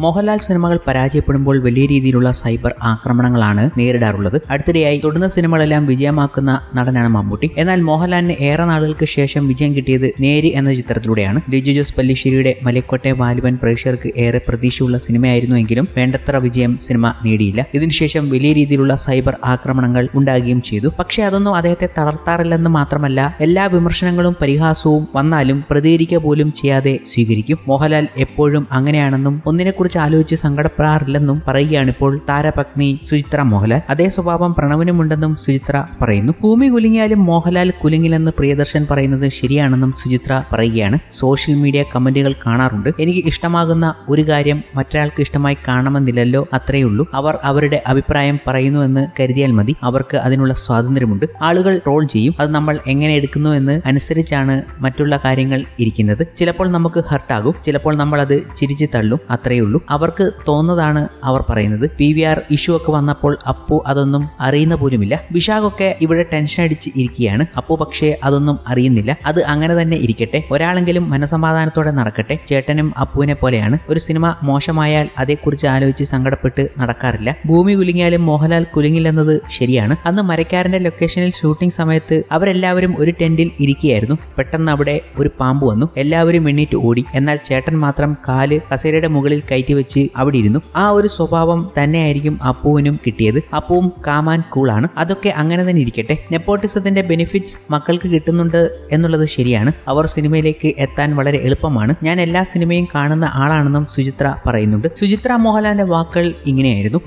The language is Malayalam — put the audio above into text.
മോഹൻലാൽ സിനിമകൾ പരാജയപ്പെടുമ്പോൾ വലിയ രീതിയിലുള്ള സൈബർ ആക്രമണങ്ങളാണ് നേരിടാറുള്ളത്. അടുത്തിടെയായി തൊടുന്ന സിനിമകളെല്ലാം വിജയമാക്കുന്ന നടനാണ് മമ്മൂട്ടി. എന്നാൽ മോഹൻലാലിന് ഏറെ നാളുകൾക്ക് ശേഷം വിജയം കിട്ടിയത് നേരി എന്ന ചിത്രത്തിലൂടെയാണ്. ലിജു ജോസ് പല്ലിശ്ശേരിയുടെ മലക്കോട്ടെ വാലിബൻ പ്രേക്ഷകർക്ക് ഏറെ പ്രതീക്ഷയുള്ള സിനിമയായിരുന്നുവെങ്കിലും വേണ്ടത്ര വിജയം സിനിമ നേടിയില്ല. ഇതിനുശേഷം വലിയ രീതിയിലുള്ള സൈബർ ആക്രമണങ്ങൾ ഉണ്ടാകുകയും ചെയ്തു. പക്ഷേ അതൊന്നും അദ്ദേഹത്തെ തളർത്താറില്ലെന്ന് മാത്രമല്ല എല്ലാ വിമർശനങ്ങളും പരിഹാസവും വന്നാലും പ്രതികരിക്കുക പോലും ചെയ്യാതെ സ്വീകരിക്കും. മോഹൻലാൽ എപ്പോഴും അങ്ങനെയാണെന്നും ഒന്നിനെക്കുറിച്ച് ആലോചിച്ച് സങ്കടപ്പെടാറില്ലെന്നും പറയുകയാണിപ്പോൾ താരപത്നി സുചിത്ര മോഹൻലാൽ. അതേ സ്വഭാവം പ്രണവിനുമുണ്ടെന്നും സുചിത്ര പറയുന്നു. ഭൂമി കുലുങ്ങിയാലും മോഹൻലാൽ കുലുങ്ങില്ലെന്ന് പ്രിയദർശൻ പറയുന്നത് ശരിയാണെന്നും സുചിത്ര പറയുകയാണ്. സോഷ്യൽ മീഡിയ കമന്റുകൾ കാണാറുണ്ട്. എനിക്ക് ഇഷ്ടമാകുന്ന ഒരു കാര്യം മറ്റൊരാൾക്ക് ഇഷ്ടമായി കാണണമെന്നില്ലല്ലോ അത്രയേ ഉള്ളൂ. അവർ അവരുടെ അഭിപ്രായം പറയുന്നുവെന്ന് കരുതിയാൽ മതി. അവർക്ക് അതിനുള്ള സ്വാതന്ത്ര്യമുണ്ട്. ആളുകൾ ട്രോൾ ചെയ്യും. അത് നമ്മൾ എങ്ങനെ എടുക്കുന്നു എന്ന് അനുസരിച്ചാണ് മറ്റുള്ള കാര്യങ്ങൾ ഇരിക്കുന്നത്. ചിലപ്പോൾ നമുക്ക് ഹർട്ടാകും ചിലപ്പോൾ നമ്മൾ അത് ചിരിച്ചു തള്ളും. അത്രയേ ഉള്ളൂ. അവർക്ക് തോന്നുന്നതാണ് അവർ പറയുന്നത്. പി വി ആർ ഇഷ്യൂ ഒക്കെ വന്നപ്പോൾ അപ്പു അതൊന്നും അറിയുന്ന പോലുമില്ല. വിശാഖൊക്കെ ഇവിടെ ടെൻഷൻ അടിച്ച് ഇരിക്കുകയാണ്. അപ്പു പക്ഷേ അതൊന്നും അറിയുന്നില്ല. അത് അങ്ങനെ തന്നെ ഇരിക്കട്ടെ. ഒരാളെങ്കിലും മനസമാധാനത്തോടെ നടക്കട്ടെ. ചേട്ടനും അപ്പുവിനെ പോലെയാണ്. ഒരു സിനിമ മോശമായാൽ അതേക്കുറിച്ച് ആലോചിച്ച് സങ്കടപ്പെട്ട് നടക്കാറില്ല. ഭൂമി കുലുങ്ങിയാലും മോഹൻലാൽ കുലുങ്ങില്ലെന്നത് ശരിയാണ്. അന്ന് മരക്കാരന്റെ ലൊക്കേഷനിൽ ഷൂട്ടിംഗ് സമയത്ത് അവരെല്ലാവരും ഒരു ടെന്റിൽ ഇരിക്കുകയായിരുന്നു. പെട്ടെന്ന് അവിടെ ഒരു പാമ്പ് വന്നു. എല്ലാവരും എണ്ണീറ്റ് ഓടി. എന്നാൽ ചേട്ടൻ മാത്രം കാൽ കസേരയുടെ മുകളിൽ കയറ്റി വെച്ച് അവിടെ ഇരുന്നു. ആ ഒരു സ്വഭാവം തന്നെയായിരിക്കും അപ്പുവിനും കിട്ടിയത്. അപ്പുവും കാമാൻ കൂളാണ് അതൊക്കെ അങ്ങനെ തന്നെ ഇരിക്കട്ടെ. നെപ്പോട്ടിസത്തിന്റെ ബെനിഫിറ്റ്സ് മക്കൾക്ക് കിട്ടുന്നുണ്ട് എന്നുള്ളത് ശരിയാണ്. അവർ സിനിമയിലേക്ക് എത്താൻ വളരെ എളുപ്പമാണ്. ഞാൻ എല്ലാ സിനിമയും കാണുന്ന ആളാണെന്നും സുചിത്ര പറയുന്നുണ്ട്. സുചിത്ര മോഹൻലാലിന്റെ വാക്കുകൾ ഇങ്ങനെയായിരുന്നു.